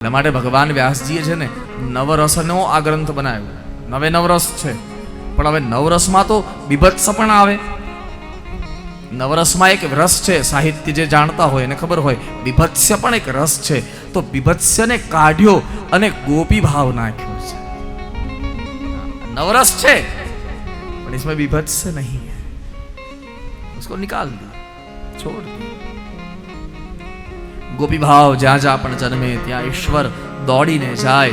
એટલા માટે ભગવાન વ્યાસજીએ છે ને નવરસનો આ ગ્રંથ બનાવ્યો નવે નવરસ છે પણ હવે નવરસમાં તો બીભત્સ પણ આવે નવરસમાં એક રસ છે સાહિત્ય જે જાણતા હોય એને ખબર હોય બીભત્સ્ય પણ એક રસ છે તો બીભત્સ્યને કાઢ્યો અને ગોપી ભાવ નાખ્યો છે નવરસ છે પણ इसमें बीभत्स्य नहीं है उसको निकाल दिया छोड़ दिया ગોપી ભાવ જ્યાં જ્યાં પણ જન્મે ત્યાં ઈશ્વર દોડીને જાય.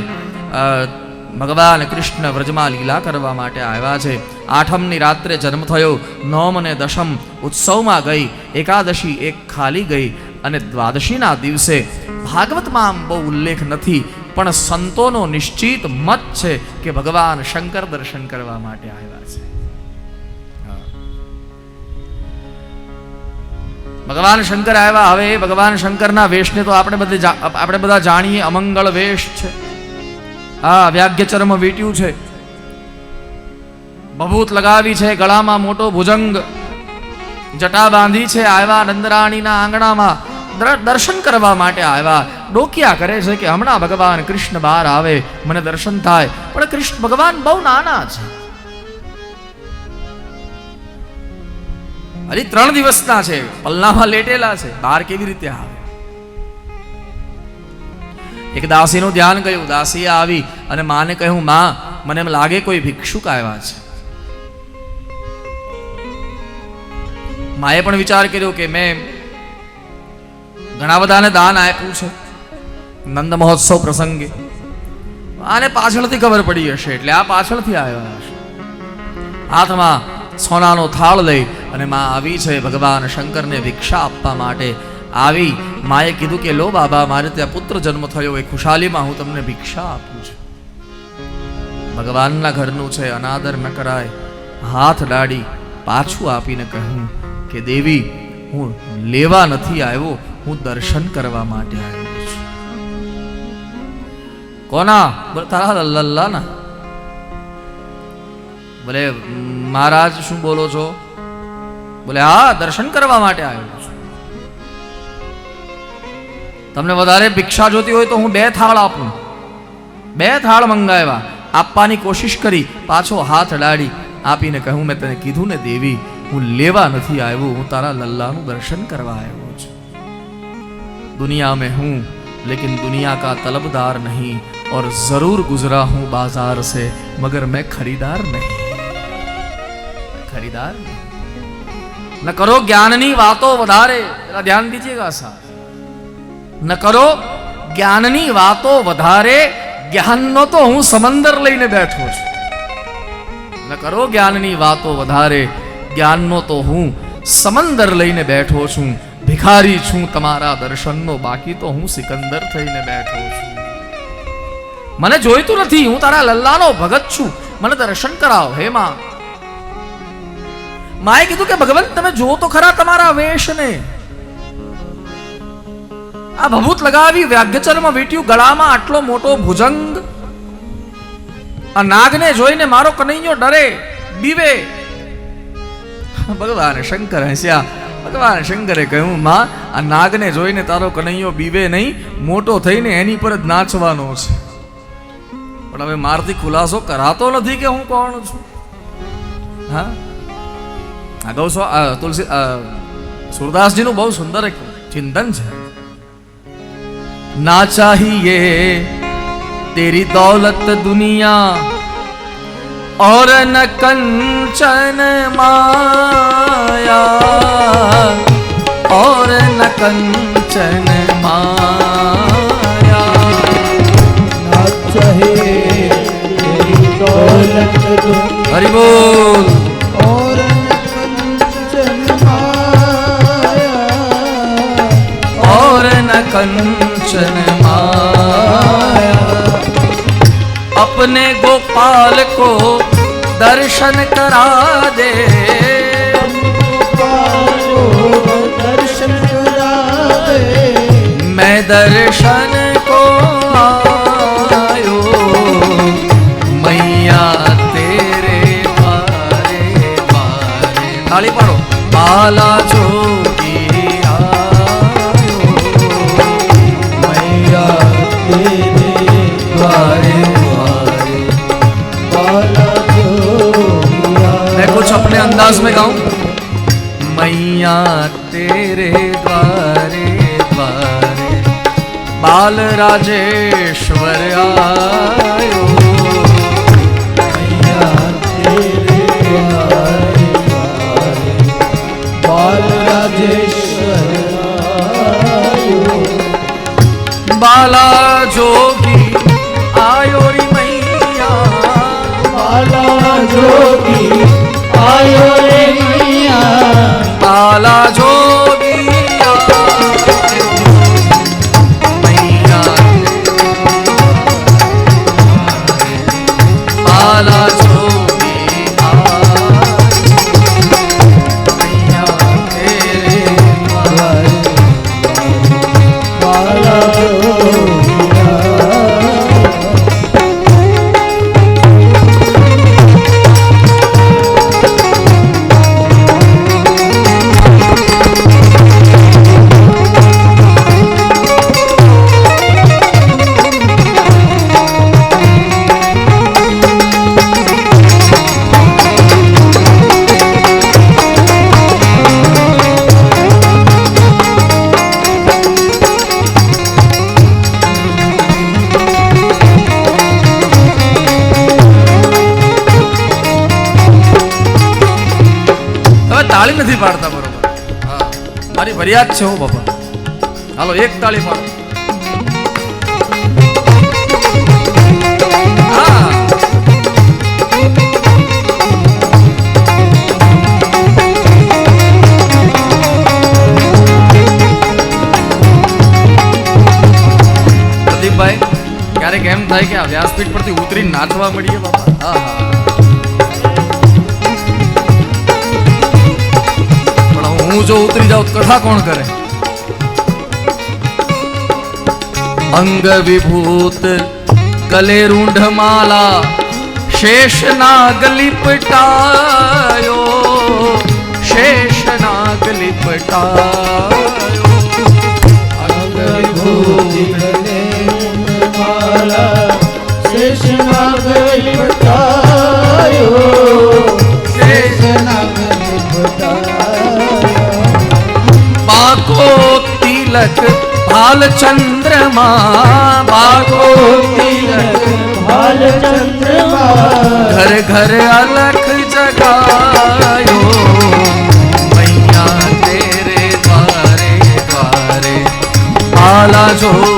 ભગવાન કૃષ્ણ વ્રજમાં લીલા કરવા માટે આવ્યા છે. આઠમની રાત્રે જન્મ થયો. નોમ અને દશમ ઉત્સવમાં ગઈ. એકાદશી એક ખાલી ગઈ અને દ્વાદશીના દિવસે ભાગવતમાં આમ બહુ ઉલ્લેખ નથી, પણ સંતોનો નિશ્ચિત મત છે કે ભગવાન શંકર દર્શન કરવા માટે આવ્યા છે. ભગવાન શંકર આવ્યા. હવે ભગવાન શંકરના વેશને તો આપણે બધે આપણે બધા જાણીએ, અમંગળ વેશ છે. હા વ્યાગ્ય ચર્મ વીટ્યું છે. બભૂત લગાવી છે, ગળામાં મોટો ભુજંગ. જટા બાંધી છે, આવ્યા નંદરાણીના આંગણામાં. દર્શન કરવા માટે આવ્યા. ડોકિયા કરે છે કે હમણાં ભગવાન કૃષ્ણ બહાર આવે. મને દર્શન થાય. પણ કૃષ્ણ, ભગવાન બહુ નાના છે. હજી ત્રણ દિવસના છે. પલ્લામાં લેટેલા છે. બહાર કેવી રીતે આવે? એક દાસીનું ધ્યાન ગયું. દાસી આવી અને માને કહ્યું, માં, મને એમ લાગે કોઈ ભિક્ષુક આવ્યા છે. માએ પણ વિચાર કર્યો કે મેં ઘણા બધાને દાન આપ્યું છે. નંદ મહોત્સવ પ્રસંગે. આને પાછળથી ખબર પડી હશે, એટલે આ પાછળથી આવ્યા હશે. હાથમાં સોનાનો થાળ લઈ અને માં આવી છે ભગવાન શંકરને ભિક્ષા આપવા માટે. આવી માએ કીધું કે, લો બાબા, મારે ત્યાં પુત્ર જન્મ થયો, એ ખુશાલીમાં હું તમને ભિક્ષા આપું છું. ભગવાનના ઘરનું છે, અનાદર ન કરાય. હાથ ડાડી પાછું આપીને કહ્યું કે, દેવી, હું લેવા નથી આવ્યો, હું દર્શન કરવા માટે આવ્યો છું. કોના? તારા લલ્લાના બોલે મહારાજ શું બોલો છો બોલે હા દર્શન કરવા માટે આવ્યો છું તમને વધારે ભિક્ષા જોતી હોય તો હું બે થાળ આપું બે થાળ મંગાવ્યા આપવાની કોશિશ કરી પાછો હાથ અડાડી આપીને કહ્યું મેં તને કીધું ને દેવી હું લેવા નથી આવ્યો હું તારા લલ્લાનું દર્શન કરવા આવ્યો છું दुनिया में हूं लेकिन दुनिया का तलबदार नहीं और जरूर गुजरा हूं बाजार से मगर मैं खरीदार नहीं ખરીદાર ન કરો જ્ઞાનની વાતો વધારે ધ્યાન દીજીએગા સાહેબ ન કરો જ્ઞાનની વાતો વધારે જ્ઞાનનો તો હું સમંદર લઈને બેઠો છું ન કરો જ્ઞાનની વાતો વધારે જ્ઞાનનો તો હું સમંદર લઈને બેઠો છું ભિખારી છું તમારા દર્શનનો બાકી તો હું સિકંદર થઈને બેઠો છું મને જોઈતું નથી, હું તારા લલ્લાનો ભગત છું. મને દર્શન કરાવો, હે માં. માએ કીધું કે, ભગવાન, તમે જુઓ તો ખરા તમારા વેશને. આ ભભૂત લગાવી વ્યાગ્યચરમાં વીટ્યું, ગળામાં આટલો મોટો ભુજંગ. આ નાગને જોઈને મારો કનૈયો ડરે, બીવે. ભગવાન શંકર હસ્યા, ભગવાન શંકરે કહ્યું, માં, આ નાગને જોઈને તારો કનૈયો બીવે નહીં, મોટો થઈને એની પર જ નાચવાનો છે. પણ હવે મારથી ખુલાસો કરાતો નથી કે હું કોણ છું? હા? આ ગૌસ્વા આ તુલસી આ સુરદાસજીનું બહુ સુંદર એક ચિંતન છે ना चाहिए तेरी दौलत दुनिया और न कंचन माया और न कंचन माया ना चाहे तेरी दौलत दो हरि बोल कंचन माया। अपने गोपाल को दर्शन करा दे। दर्शन करावे मैं दर्शन को आयो, मैया तेरे बारे ताली पाड़ो। बाला जोगी अंदाज में गाऊं मैया तेरे द्वारे द्वारे बाल राजेश्वर आयो मैया तेरे द्वारे द्वारे बाल राजेश्वर आयो बाला जोगी आयो री मैया बाला जोगी Là ફરિયાદ છે હો બાપા હાલો એક તાળી પાડો હા પ્રદીપભાઈ ક્યારેક એમ થાય કે આ વ્યાસપીઠ પરથી ઉતરીને નાચવા મળીએ, બાપા. હા હા. હું જો ઉતરી જાઉં કથા કોણ કરે? અંગ વિભૂત કલે રૂંઢ માલા શેષ નાગ લીપટાયો, શેષ નાગ લિપટાયો. વિભૂતિ ગલે માલા શેષનાગ લિપટાયો શેષનાગ લિપટાયો. બાકો તિલક ભાલ ચંદ્રમા બાકો તિલક ભાલ ચંદ્રમા ઘર ઘર અલખ જગાયો મૈયા તેરે દ્વારે દ્વારે આલા જોગી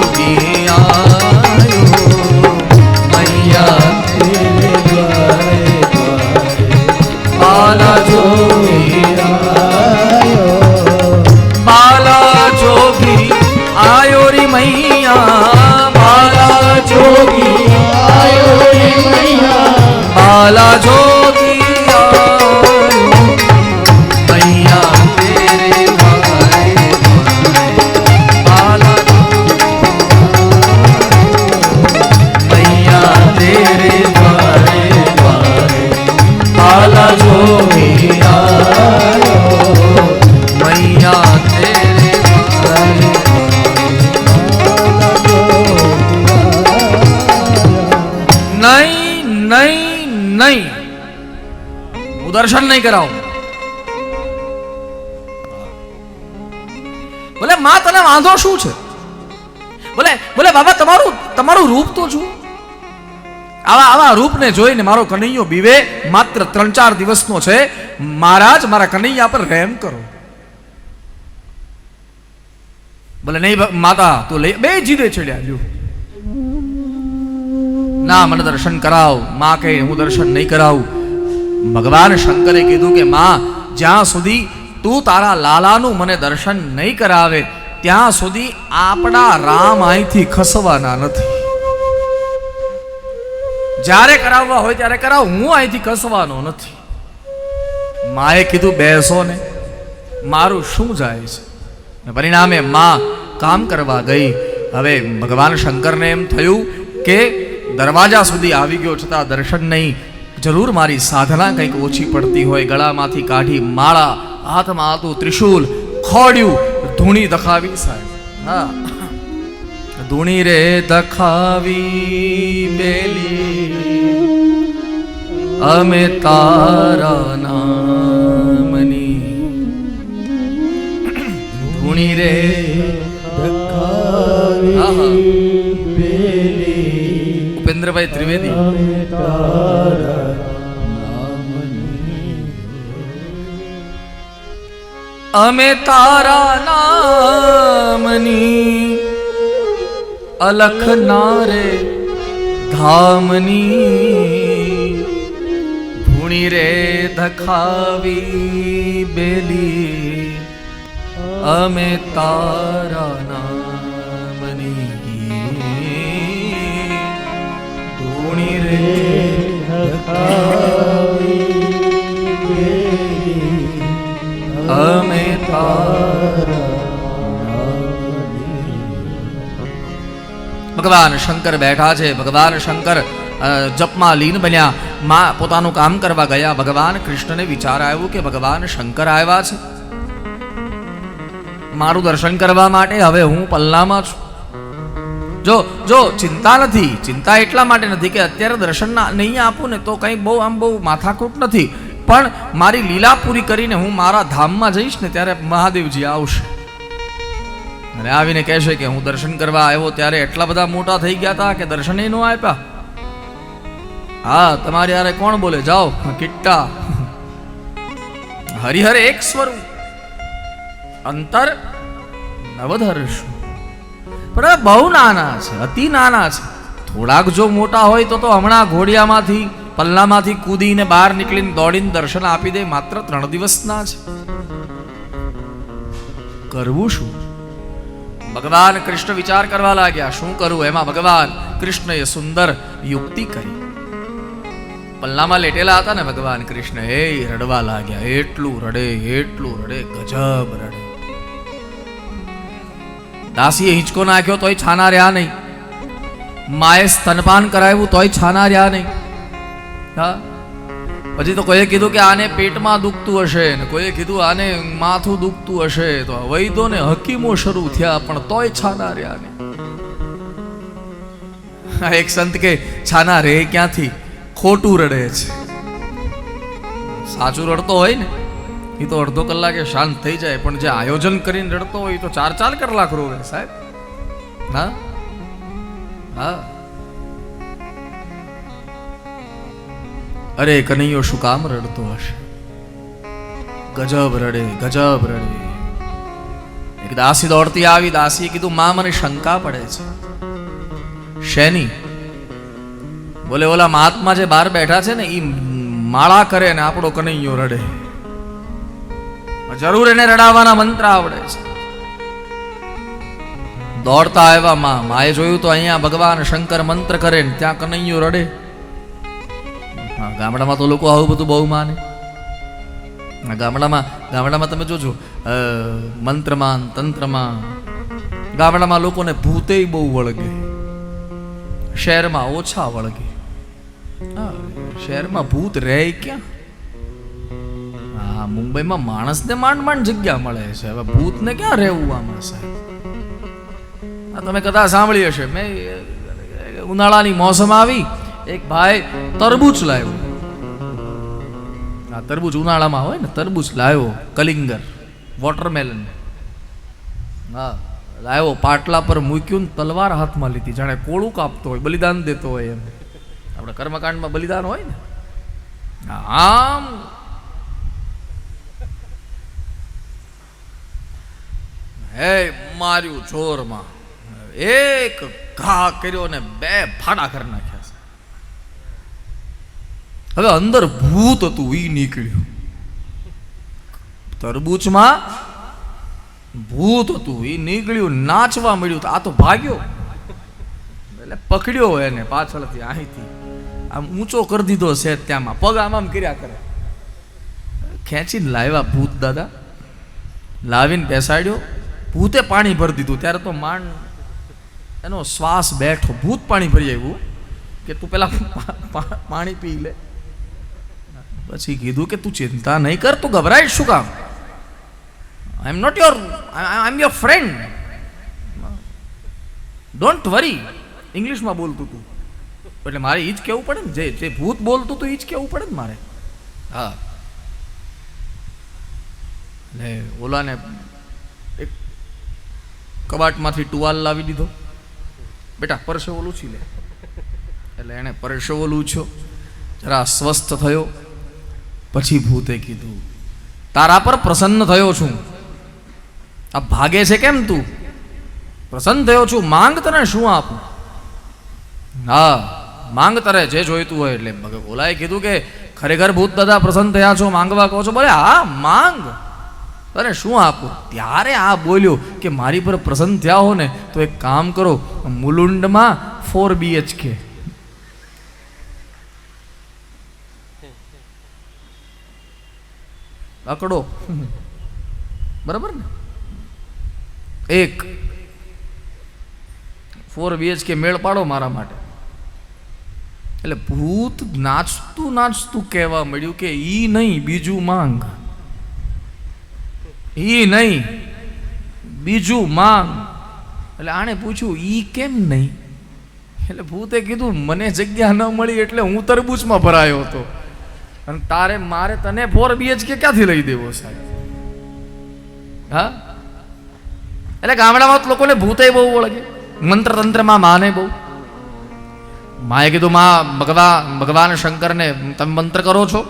નહીં કરાવું. બોલે માં તને વાંધો શું છે? બોલે બોલે બાબા, તમારું તમારું રૂપ તો જુઓ. આવા આવા રૂપને જોઈને મારો કનૈયો બીવે માત્ર ત્રણ ચાર દિવસનો છે. મહારાજ, મારા કનૈયા પર રહેમ કરો. બોલે નહીં માતા, તું લઈ, બે જીદે ચડ્યા, લ્યો. ના, મને દર્શન કરાવ. માં કહે, હું દર્શન નહીં કરાવું. ભગવાન શંકરે કીધું કે, માં, જ્યાં સુધી તું તારા લાલાનું મને દર્શન નહીં કરાવે, ત્યાં સુધી આપણા રામ અહીંથી ખસવાના નથી. જ્યારે કરાવવા હોય ત્યારે કરાવ, હું અહીંથી ખસવાનો નથી. માએ કીધું, બેસો ને, મારું શું જાય છે? પરિણામે માં કામ કરવા ગઈ. હવે ભગવાન શંકરને એમ થયું કે, દરવાજા સુધી આવી ગયો છતાં દર્શન નહીં ज़रूर मारी साधना कई ओछी पड़ती हो गला माथी काढ़ी माला हाथ में आतु त्रिशूल खोड़ू धूणी दखावी साहब। धूणी रे दखावी तारा नामनी। उपेंद्र भाई त्रिवेदी। અમે તારા નામની અલખ નારે ધામની ભૂણી રે ધખાવી બેલી. અમે તારા નામની ભૂણી રે ધખાવી ભગવાન શંકર બેઠા છે. ભગવાન શંકર જપમાં લીન બન્યા. માં પોતાનું કામ કરવા ગયા. ભગવાન કૃષ્ણને વિચાર આવ્યો કે ભગવાન શંકર આવ્યા છે. મારું દર્શન કરવા માટે હવે હું પલ્લામાં છું. જો જો, ચિંતા નથી. ચિંતા એટલા માટે નથી કે અત્યારે દર્શન નહીં આપું ને તો કંઈ બહુ આમ બહુ માથાકૂટ નથી. પણ મારી લીલા પૂરી કરીને હું મારા ધામમાં જઈશ ને ત્યારે મહાદેવજી આવશે. અને આવીને કહેશે કે હું દર્શન કરવા આવ્યો ત્યારે એટલા બધા મોટા થઈ ગયા હતા કે દર્શન ન આપ્યા. હા, તમારે યારે કોણ બોલે? જાઓ, કિટ્ટા. હરિહર એક સ્વરૂપ. અંતર નવધર્ષ પણ બહુ નાના છે, અતિ નાના છે. થોડાક જો મોટા હોય તો તો હમણાં ઘોડિયામાંથી પલ્લામાંથી કૂદીને બહાર નીકળીને દોડીને દર્શન આપી દે માત્ર ત્રણ દિવસના છે કરવું શું? ભગવાન કૃષ્ણ વિચાર કરવા લાગ્યા, શું કરવું એમાં ભગવાન? કૃષ્ણએ સુંદર યુક્તિ કરી. પલ્લામાં લેટેલા હતા ને ભગવાન, કૃષ્ણ એ રડવા લાગ્યા, એટલું રડે એટલું રડે, ગજબ રડે. દાસીએ હિંચકો નાખ્યો, તોય છાના રહ્યા નહીં. માએ સ્તનપાન કરાવ્યું, તોય છાના રહ્યા નહીં. હા? પછી તો કોઈએ કીધું કે આને પેટમાં દુખતું હશે ને કોઈએ કીધું આને માથું દુખતું હશે. તો વૈદો ને હકીમો શરૂ થયા, પણ તોય છાના રહ્યા ને એક સંત કે, છાના રે ક્યાંથી? ખોટું રડે છે. સાચું રડતો હોય ને એ તો અડધો કલાકે શાંત થઈ જાય, પણ જે આયોજન કરીને રડતો હોય તો ચાર ચાર કલાક રોવે સાહેબ. હા? હા? અરે કનૈયો શું કામ રડતો હશે? ગજબ રડે ગજબ રડે. એક દાસી દોડતી આવી, દાસીએ કીધું, માં, મને શંકા પડે છે. શેની? બોલે, ઓલા મહાત્મા જે બહાર બેઠા છે ને એ માળા કરે ને આપણો કનૈયો રડે. જરૂર એને રડાવવાના મંત્ર આવડે છે. દોડતા આવ્યા માં, માએ જોયું તો અહીંયા ભગવાન શંકર મંત્ર કરે ને ત્યાં કનૈયો રડે. હા ગામડામાં તો લોકો આવું બધું બહુ માને. ગામડામાં ગામડામાં તમે જોજો અ, મંત્રમાં તંત્રમાં ગામડામાં લોકોને ભૂતે બહુ વળગે. શહેરમાં ઓછા વળગે. શહેરમાં ભૂત રહે ક્યાં? હા મુંબઈમાં માણસને માંડ માંડ જગ્યા મળે છે. હવે ભૂતને ક્યાં રહેવું આમાં સાહેબ? તમે કદાચ સાંભળી હશે. મેં ઉનાળાની મોસમ આવી. એક ભાઈ તરબૂચ લાવ્યો. આ તરબૂચ ઉનાળામાં હોય ને, તરબૂચ લાવ્યો કલિંગર વોટરમેલન હા, લાવ્યો, પાટલા પર મૂક્યું ને તલવાર હાથમાં લીધી. જાણે કોળું કાપતો હોય, બલિદાન દેતો હોય એમ. આપણે કર્મકાંડમાં બલિદાન હોય ને. આમ હે માર્યું જોરમાં એક ઘા કર્યો ને બે ફાડા કરી નાખ્યા. હવે અંદર ભૂત હતું, ઈ નીકળ્યું. તરબૂચમાં ભૂત હતું એ નીકળ્યું, નાચવા મળ્યું આ તો ભાગ્યો. એટલે પકડ્યો એને પાછળથી, અહીંથી. આમ ઊંચો કરી દીધો છે ત્યાંમાં. પગ આમ આમ કર્યા કરે. ખેંચીને લાવ્યા ભૂત દાદા. લાવીને બેસાડ્યો. ભૂતે પાણી ભરી દીધું. ત્યારે તો માંડ એનો શ્વાસ બેઠો. ભૂત પાણી ભરી આવ્યું કે તું પેલા પાણી પી લે. પછી કીધું કે તું ચિંતા નહીં કર, તું ગભરાય શું કામ? I am not your I am your friend don't worry ઇંગ્લિશમાં બોલતું તું. એટલે મારે એ જ કહેવું પડે ને? જે જે ભૂત બોલતું તું એ જ કહેવું પડે ને મારે? હા. એટલે ઓલાને એક કબાટમાંથી ટુવાલ લાવી દીધો. બેટા, પરસેવો લૂછી લે. એટલે એણે પરસેવો લૂછ્યો. જરા સ્વસ્થ થયો. પછી ભૂતે કીધું, તારા પર પ્રસન્ન થયો છું. આ ભાગે છે કેમ તું? પ્રસન્ન થયો છું, માંગ તને શું આપું? હા, માંગ તરે જે જોઈતું હોય એટલે. ઓલાએ કીધું કે, ખરેખર ભૂત દાદા પ્રસન્ન થયા છો, માંગવા કહો છો? બોલે, હા, માંગ. તને શું આપું? ત્યારે આ બોલ્યો કે મારી પર પ્રસન્ન થયા હો ને તો એક કામ કરો, મુલુંડમાં ફોર બીએચકે અકડો બરાબર ને? એક. ફોર બીએચકે મેળ પાડો મારા માટે. એટલે ભૂત નાચતું નાચતું કહેવા મળ્યું કે ઈ નહીં, બીજું માંગ. ઈ નહીં, બીજું માંગ. એટલે આણે પૂછ્યું, ઈ કેમ નહીં? એટલે ભૂતે કીધું, મને જગ્યા ન મળી એટલે હું તરબૂચમાં ભરાયો હતો. અને તારે, મારે તને ફોર બીએચકે ક્યાંથી લઈ દેવો સાહેબ? હા? એટલે ગામડામાં લોકોને ભૂતે બહુ વળગે મંત્ર તંત્રમાં માને બહુ. માએ કીધું, માં ભગવાન ભગવાન શંકરને તમે મંત્ર કરો છો?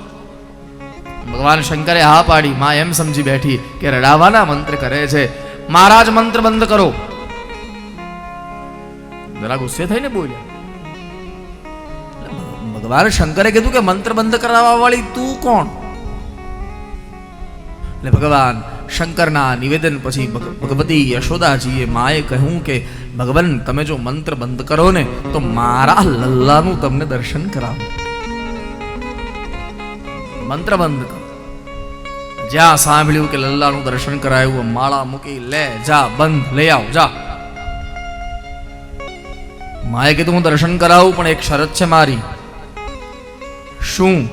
ભગવાન શંકરે હા પાડી. માં એમ સમજી બેઠી કે રડાવાના મંત્ર કરે છે. મહારાજ, મંત્ર બંધ કરો. જરા ગુસ્સે થઈને બોલ્યા. ભગવાન શંકરે કીધું કે મંત્ર બંધ કરાવવા વાળી તું કોણ? એટલે ભગવાન શંકરના નિવેદન પછી ભગ- ભગવતી યશોદાજીએ માએ કહ્યું કે, ભગવાન, તમે જો મંત્ર બંધ કરો ને, તો મારા લલ્લાનું તમને દર્શન કરાવો. મંત્ર બંધ કરો. જ્યાં સાંભળ્યું કે લલ્લાનું દર્શન કરાયું, માળા મૂકી, લે, જા, બંધ, લઈ આવ, જા. માએ કીધું, હું દર્શન કરાવું, પણ એક શરત છે મારી. શું?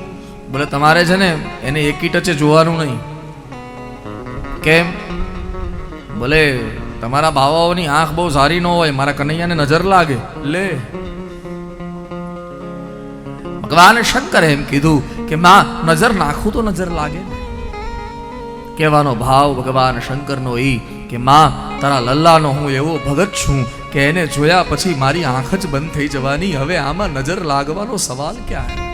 બોલે તમારે છે ને એને એકી ટચે જોવાનું નહીં. કેમ? ભલે તમારા બાવાઓની આંખ બહુ સારી ન હોય, મારા કનૈયાને નજર લાગે. લે. ભગવાન શંકરે એમ કીધું કે, માં, નજર નાખું તો નજર લાગે. કહેવાનો ભાવ ભગવાન શંકરનો એ કે, માં, તારા લલ્લાનો હું એવો ભગત છું કે એને જોયા પછી મારી આંખ જ બંધ થઈ જવાની. હવે આમાં નજર લાગવાનો સવાલ ક્યાં